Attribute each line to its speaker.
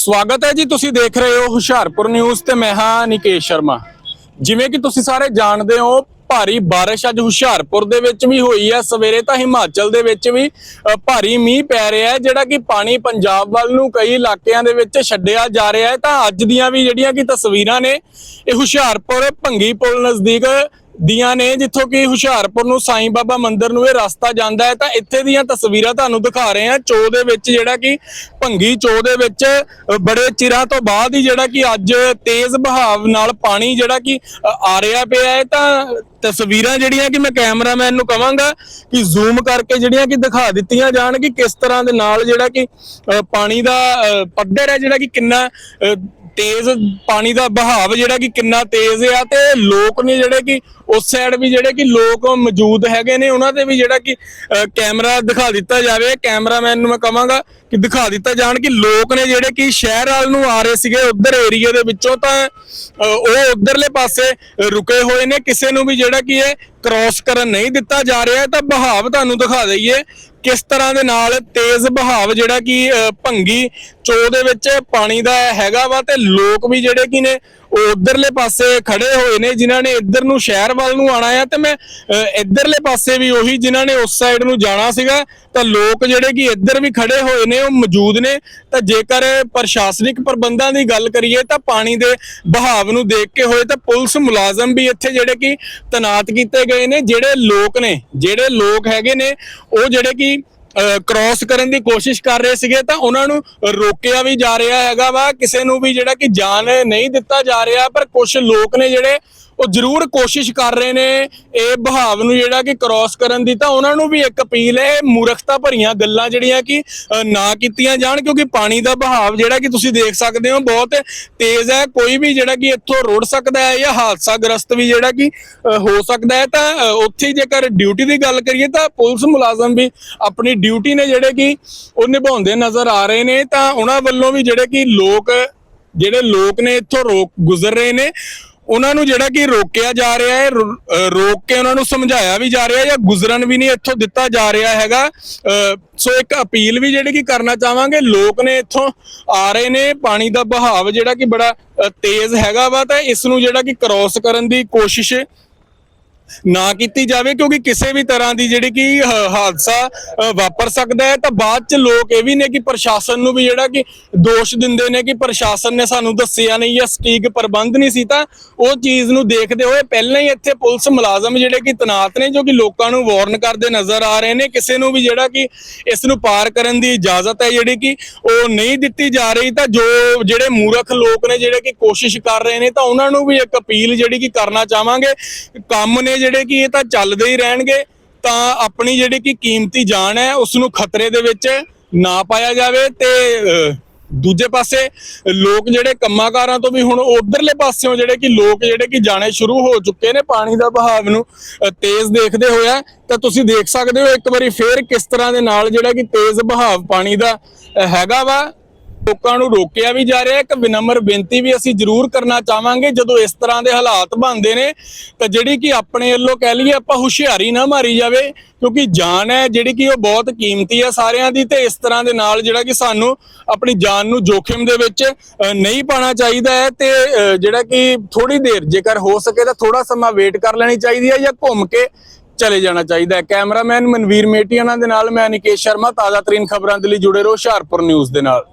Speaker 1: ਸਵਾਗਤ ਹੈ ਜੀ, ਤੁਸੀਂ ਦੇਖ ਰਹੇ ਹੋ ਹੁਸ਼ਿਆਰਪੁਰ ਨਿਊਜ਼ ਤੇ ਮੈਂ ਹਾਂ ਨਿਕੇਸ਼ ਸ਼ਰਮਾ। ਜਿਵੇਂ ਕਿ ਤੁਸੀਂ ਸਾਰੇ ਜਾਣਦੇ ਹੋ, ਭਾਰੀ ਬਾਰਿਸ਼ ਅੱਜ ਹੁਸ਼ਿਆਰਪੁਰ ਦੇ ਵਿੱਚ ਵੀ ਹੋਈ ਹੈ। ਸਵੇਰੇ ਤਾਂ ਹਿਮਾਚਲ ਦੇ ਵਿੱਚ ਵੀ ਭਾਰੀ ਮੀਂਹ ਪੈ ਰਿਹਾ ਹੈ, ਜਿਹੜਾ ਕਿ ਪਾਣੀ ਪੰਜਾਬ ਵੱਲ ਨੂੰ ਕਈ ਇਲਾਕਿਆਂ ਦੇ ਵਿੱਚ ਛੱਡਿਆ ਜਾ ਰਿਹਾ ਹੈ। ਤਾਂ ਅੱਜ ਦੀਆਂ ਵੀ ਜਿਹੜੀਆਂ ਕਿ ਤਸਵੀਰਾਂ ਨੇ, ਇਹ ਹੁਸ਼ਿਆਰਪੁਰ ਭੰਗੀ ਪੁਲ ਨਜ਼ਦੀਕ ਦੀਆਂ ਨੇ ਜਿੱਥੋਂ ਕਿ ਹੁਸ਼ਿਆਰਪੁਰ ਨੂੰ ਸਾਈਂ ਬਾਬਾ ਮੰਦਿਰ ਨੂੰ ਇਹ ਰਸਤਾ ਜਾਂਦਾ ਹੈ ਤਾਂ ਇੱਥੇ ਦੀਆਂ ਤਸਵੀਰਾਂ ਤੁਹਾਨੂੰ ਦਿਖਾ ਰਹੇ ਹਾਂ। ਚੋ ਦੇ ਵਿੱਚ ਜਿਹੜਾ ਕਿ ਭੰਗੀ ਚੋ ਦੇ ਵਿੱਚ ਬੜੇ ਚਿਰਾਂ ਤੋਂ ਬਾਅਦ ਹੀ ਜਿਹੜਾ ਕਿ ਅੱਜ ਤੇਜ਼ ਬਹਾਵ ਨਾਲ ਪਾਣੀ ਜਿਹੜਾ ਕਿ ਆ ਰਿਹਾ ਪਿਆ ਹੈ। ਤਾਂ ਤਸਵੀਰਾਂ ਜਿਹੜੀਆਂ ਕਿ ਮੈਂ ਕੈਮਰਾਮੈਨ ਨੂੰ ਕਵਾਂਗਾ ਕਿ ਜ਼ੂਮ ਕਰਕੇ ਜਿਹੜੀਆਂ ਕਿ ਦਿਖਾ ਦਿੱਤੀਆਂ ਜਾਣ ਕਿ ਕਿਸ ਤਰ੍ਹਾਂ ਦੇ ਨਾਲ ਜਿਹੜਾ ਕਿ ਅ, ਪਾਣੀ ਦਾ ਅ, ਪੱਧਰ ਹੈ ਜਿਹੜਾ ਕਿ ਕਿੰਨਾ ਅ, ਤੇਜ਼ ਪਾਣੀ ਦਾ ਬਹਾਵ ਜਿਹੜਾ ਕਿ ਕਿੰਨਾ ਤੇਜ਼ ਆ ਤੇ ਲੋਕ ਨੇ ਜਿਹੜੇ ਕਿ ਉਸ ਸਾਈਡ ਵੀ ਜਿਹੜੇ ਕਿ ਲੋਕ ਮੌਜੂਦ ਹੈਗੇ ਨੇ, ਉਹਨਾਂ ਤੇ ਵੀ ਜਿਹੜਾ ਕਿ ਕੈਮਰਾ ਦਿਖਾ ਦਿੱਤਾ ਜਾਵੇ। ਕੈਮਰਾਮੈਨ ਨੂੰ ਮੈਂ ਕਵਾਂਗਾ ਕਿ ਦਿਖਾ ਦਿੱਤਾ ਜਾਣ ਕਿ ਲੋਕ ਨੇ ਜਿਹੜੇ ਕਿ ਸ਼ਹਿਰ ਵੱਲ ਨੂੰ ਆ ਰਹੇ ਸੀਗੇ ਉਧਰ ਏਰੀਆ ਦੇ ਵਿੱਚੋਂ ਤਾਂ ਉਹ ਉਧਰਲੇ ਪਾਸੇ ਰੁਕੇ ਹੋਏ ਨੇ। ਕਿਸੇ ਨੂੰ ਵੀ ਜਿਹੜਾ ਕਿ ਇਹ ਕ੍ਰਾਸ ਕਰਨ ਨਹੀਂ ਦਿੱਤਾ ਜਾ ਰਿਹਾ, ਤਾਂ ਬਹਾਵ ਤੁਹਾਨੂੰ ਦਿਖਾ ਦਈਏ। ਕਿਸ ਤਰ੍ਹਾਂ ਦੇ ਨਾਲ ਤੇਜ਼ ਬਹਾਵ ਜਿਹੜਾ ਕਿ ਅ, ਭੰਗੀ ਚੋ ਦੇ ਵਿੱਚ ਪਾਣੀ ਦਾ ਹੈਗਾ ਵਾ ਤੇ ਲੋਕ ਵੀ ਜਿਹੜੇ ਕਿ ਨੇ ਉਹ ਉਧਰਲੇ ਪਾਸੇ ਖੜੇ ਹੋਏ ਨੇ, ਜਿਨ੍ਹਾਂ ਨੇ ਇੱਧਰ ਨੂੰ ਸ਼ਹਿਰ ਵੱਲ ਨੂੰ ਆਣਾ ਆ, ਤੇ ਮੈਂ ਇੱਧਰਲੇ ਪਾਸੇ ਵੀ ਉਹੀ ਜਿਨ੍ਹਾਂ ਨੇ ਉਸ ਸਾਈਡ ਨੂੰ ਜਾਣਾ ਸੀਗਾ, ਤਾਂ ਲੋਕ ਜਿਹੜੇ ਕਿ ਇੱਧਰ ਵੀ ਖੜੇ ਹੋਏ ਨੇ, ਉਹ ਮੌਜੂਦ ਨੇ। ਤਾਂ ਜੇਕਰ ਪ੍ਰਸ਼ਾਸਨਿਕ ਪ੍ਰਬੰਧਾਂ ਦੀ ਗੱਲ ਕਰੀਏ, ਤਾਂ ਪਾਣੀ ਦੇ ਬਹਾਵ ਨੂੰ ਦੇਖ ਕੇ ਹੋਏ, ਤਾਂ ਪੁਲਿਸ ਮੁਲਾਜ਼ਮ ਵੀ ਇੱਥੇ ਜਿਹੜੇ ਕਿ ਤਨਾਤ ਕੀਤੇ ਗਏ ਨੇ, ਜਿਹੜੇ ਲੋਕ ਨੇ, ਜਿਹੜੇ ਲੋਕ ਹੈਗੇ ਨੇ, ਉਹ ਜਿਹੜੇ ਕਿ ਕ੍ਰਾਸ ਕਰਨ ਦੀ ਕੋਸ਼ਿਸ਼ ਕਰ ਰਹੇ ਸੀਗੇ ਤਾਂ ਉਹਨਾਂ ਨੂੰ ਰੋਕਿਆ ਵੀ ਜਾ ਰਿਹਾ ਹੈਗਾ ਵਾ। ਕਿਸੇ ਨੂੰ ਵੀ ਜਿਹੜਾ ਕਿ ਜਾਨ ਨਹੀਂ ਦਿੱਤਾ ਜਾ ਰਿਹਾ, ਪਰ ਕੁਝ ਲੋਕ ਨੇ ਜਿਹੜੇ ਉਹ ਜ਼ਰੂਰ ਕੋਸ਼ਿਸ਼ ਕਰ ਰਹੇ ਨੇ ਇਹ ਬਹਾਵ ਨੂੰ ਜਿਹੜਾ ਕਿ ਕ੍ਰਾਸ ਕਰਨ ਦੀ, ਤਾਂ ਉਹਨਾਂ ਨੂੰ ਵੀ ਇੱਕ ਅਪੀਲ ਹੈ ਮੂਰਖਤਾ ਭਰੀਆਂ ਗੱਲਾਂ ਜਿਹੜੀਆਂ ਕਿ ਨਾ ਕੀਤੀਆਂ ਜਾਣ, ਕਿਉਂਕਿ ਪਾਣੀ ਦਾ ਬਹਾਵ ਜਿਹੜਾ ਕਿ ਤੁਸੀਂ ਦੇਖ ਸਕਦੇ ਹੋ, ਬਹੁਤ ਤੇਜ਼ ਹੈ, ਕੋਈ ਵੀ ਜਿਹੜਾ ਕਿ ਇੱਥੋਂ ਰੁੜ ਸਕਦਾ ਹੈ ਜਾਂ ਹਾਦਸਾਗ੍ਰਸਤ ਵੀ ਜਿਹੜਾ ਕਿ ਹੋ ਸਕਦਾ ਹੈ, ਤਾਂ ਉੱਥੇ ਜੇਕਰ ਡਿਊਟੀ ਦੀ ਗੱਲ ਕਰੀਏ, ਤਾਂ ਪੁਲਿਸ ਮੁਲਾਜ਼ਮ ਵੀ ਆਪਣੀ ਡਿਊਟੀ ਨੇ ਜਿਹੜੇ ਕਿ ਉਹ ਨਿਭਾਉਂਦੇ ਨਜ਼ਰ ਆ ਰਹੇ ਨੇ, ਤਾਂ ਉਹਨਾਂ ਵੱਲੋਂ ਵੀ ਜਿਹੜੇ ਕਿ ਲੋਕ, ਜਿਹੜੇ ਲੋਕ ਨੇ ਇੱਥੋਂ ਰੋਕ ਗੁਜ਼ਰ ਰਹੇ ਨੇ। ਉਹਨਾਂ ਨੂੰ ਜਿਹੜਾ ਕਿ ਰੋਕਿਆ ਜਾ ਰਿਹਾ ਹੈ ਰੋਕ ਕੇ ਉਹਨਾਂ ਨੂੰ ਸਮਝਾਇਆ ਵੀ ਜਾ ਰਿਹਾ ਜਾਂ ਗੁਜ਼ਰਨ ਵੀ ਨਹੀਂ ਇੱਥੋਂ ਦਿੱਤਾ ਜਾ ਰਿਹਾ ਹੈਗਾ। ਅਹ ਸੋ ਇੱਕ ਅਪੀਲ ਵੀ ਜਿਹੜੀ ਕਿ ਕਰਨਾ ਚਾਹਾਂਗੇ, ਲੋਕ ਨੇ ਇੱਥੋਂ ਆ ਰਹੇ ਨੇ, ਪਾਣੀ ਦਾ ਬਹਾਵ ਜਿਹੜਾ ਕਿ ਬੜਾ ਤੇਜ਼ ਹੈਗਾ ਵਾ, ਤਾਂ ਇਸ ਨੂੰ ਜਿਹੜਾ ਕਿ ਕ੍ਰਾਸ ਕਰਨ ਦੀ ਕੋਸ਼ਿਸ਼ ਨਾ ਕੀਤੀ ਜਾਵੇ, ਕਿਉਂਕਿ ਕਿਸੇ ਵੀ ਤਰ੍ਹਾਂ ਦੀ ਜਿਹੜੀ ਕਿ ਹਾਦਸਾ ਵਾਪਰ ਸਕਦਾ ਹੈ, ਤਾਂ ਬਾਅਦ ਚ ਲੋਕ ਇਹ ਵੀ ਨੇ ਕਿ ਪ੍ਰਸ਼ਾਸਨ ਨੂੰ ਵੀ ਜਿਹੜਾ ਕਿ ਦੋਸ਼ ਦਿੰਦੇ ਨੇ ਕਿ ਪ੍ਰਸ਼ਾਸਨ ਨੇ ਸਾਨੂੰ ਦੱਸਿਆ ਨਹੀਂ ਜਾਂ ਸਟੀਕ ਪ੍ਰਬੰਧ ਨਹੀਂ ਸੀ, ਤਾਂ ਉਹ ਚੀਜ਼ ਨੂੰ ਦੇਖਦੇ ਹੋਏ ਪਹਿਲਾਂ ਹੀ ਇੱਥੇ ਪੁਲਿਸ ਮੁਲਾਜ਼ਮ ਜਿਹੜੇ ਕਿ ਤਨਾਤ ਨੇ, ਜੋ ਕਿ ਲੋਕਾਂ ਨੂੰ ਵਾਰਨ ਕਰਦੇ ਨਜ਼ਰ ਆ ਰਹੇ ਨੇ, ਕਿਸੇ ਨੂੰ ਵੀ ਜਿਹੜਾ ਕਿ ਇਸ ਨੂੰ ਪਾਰ ਕਰਨ ਦੀ ਇਜਾਜ਼ਤ ਹੈ ਜਿਹੜੀ ਕਿ ਉਹ ਨਹੀਂ ਦਿੱਤੀ ਜਾ ਰਹੀ, ਤਾਂ ਜੋ ਜਿਹੜੇ ਮੂਰਖ ਲੋਕ ਨੇ ਜਿਹੜੇ ਕਿ ਕੋਸ਼ਿਸ਼ ਕਰ ਰਹੇ ਨੇ, ਤਾਂ ਉਹਨਾਂ ਨੂੰ ਵੀ ਇੱਕ ਅਪੀਲ ਜਿਹੜੀ ਕਿ ਕਰਨਾ ਚਾਹਾਂਗੇ। ਕੰਮ ਨੇ ਜਿਹੜੇ ਕਿ ਇਹ ਤਾਂ ਚੱਲਦੇ ਹੀ ਰਹਿਣਗੇ, ਤਾਂ ਆਪਣੀ ਜਿਹੜੀ ਕਿ ਕੀਮਤੀ ਜਾਨ ਹੈ ਉਸ ਨੂੰ ਖਤਰੇ ਦੇ ਵਿੱਚ ਨਾ ਪਾਇਆ ਜਾਵੇ ਤੇ ਦੂਜੇ ਪਾਸੇ ਲੋਕ ਜਿਹੜੇ ਕੰਮਾਂਕਾਰਾਂ ਤੋਂ ਵੀ ਹੁਣ ਉਧਰਲੇ ਪਾਸਿਓਂ ਜਿਹੜੇ ਕਿ ਲੋਕ ਜਿਹੜੇ ਕਿ ਜਾਣੇ ਸ਼ੁਰੂ ਹੋ ਚੁੱਕੇ ਨੇ ਪਾਣੀ ਦਾ ਬਹਾਵ ਨੂੰ ਤੇਜ਼ ਦੇਖਦੇ ਹੋਇਆ ਤਾਂ ਤੁਸੀਂ ਦੇਖ ਸਕਦੇ ਹੋ ਇੱਕ ਵਾਰੀ ਫੇਰ ਕਿਸ ਤਰ੍ਹਾਂ ਦੇ ਨਾਲ ਜਿਹੜਾ ਕਿ ਤੇਜ਼ ਬਹਾਵ ਪਾਣੀ ਦਾ ਹੈਗਾ ਵਾ। ਲੋਕਾਂ ਨੂੰ ਰੋਕਿਆ ਵੀ ਜਾ ਰਿਹਾ ਹੈ। ਇੱਕ ਵਿਨਮਰ ਬੇਨਤੀ ਵੀ ਅਸੀਂ ਜ਼ਰੂਰ ਕਰਨਾ ਚਾਹਾਂਗੇ। ਜਦੋਂ ਇਸ ਤਰ੍ਹਾਂ ਦੇ ਹਾਲਾਤ ਬਣਦੇ ਨੇ, ਤਾਂ ਜਿਹੜੀ ਕਿ ਆਪਣੇ ਵੱਲੋਂ ਕਹਿ ਲਈਏ ਆਪਾਂ ਹੁਸ਼ਿਆਰੀ ਨਾ ਮਾਰੀ ਜਾਵੇ, ਕਿਉਂਕਿ ਜਾਨ ਹੈ, ਜਿਹੜੀ ਕਿ ਉਹ ਬਹੁਤ ਕੀਮਤੀ ਹੈ ਸਾਰਿਆਂ ਦੀ, ਤੇ ਇਸ ਤਰ੍ਹਾਂ ਦੇ ਨਾਲ ਜਿਹੜਾ ਕਿ ਸਾਨੂੰ ਆਪਣੀ ਜਾਨ ਨੂੰ ਜੋਖਿਮ ਦੇ ਵਿੱਚ ਨਹੀਂ ਪਾਣਾ ਚਾਹੀਦਾ ਹੈ। ਤੇ ਜਿਹੜਾ ਕਿ ਥੋੜੀ ਦੇਰ ਜੇਕਰ ਹੋ ਸਕੇ ਤਾਂ ਥੋੜਾ ਸਮਾਂ ਵੇਟ ਕਰ ਲੈਣੀ ਚਾਹੀਦੀ ਹੈ ਜਾਂ ਘੁੰਮ ਕੇ ਚਲੇ ਜਾਣਾ ਚਾਹੀਦਾ ਹੈ। ਕੈਮਰਾਮੈਨ ਮਨਵੀਰ ਮੇਟੀਆਣਾ ਦੇ ਨਾਲ ਮੈਂ ਨਿਕੇਸ਼ ਸ਼ਰਮਾ, ਤਾਜ਼ਾ ਤਰੀਨ ਖਬਰਾਂ ਦੇ ਲਈ ਜੁੜੇ ਰਹੋ ਹੁਸ਼ਿਆਰਪੁਰ ਨਿਊਜ਼ ਦੇ ਨਾਲ।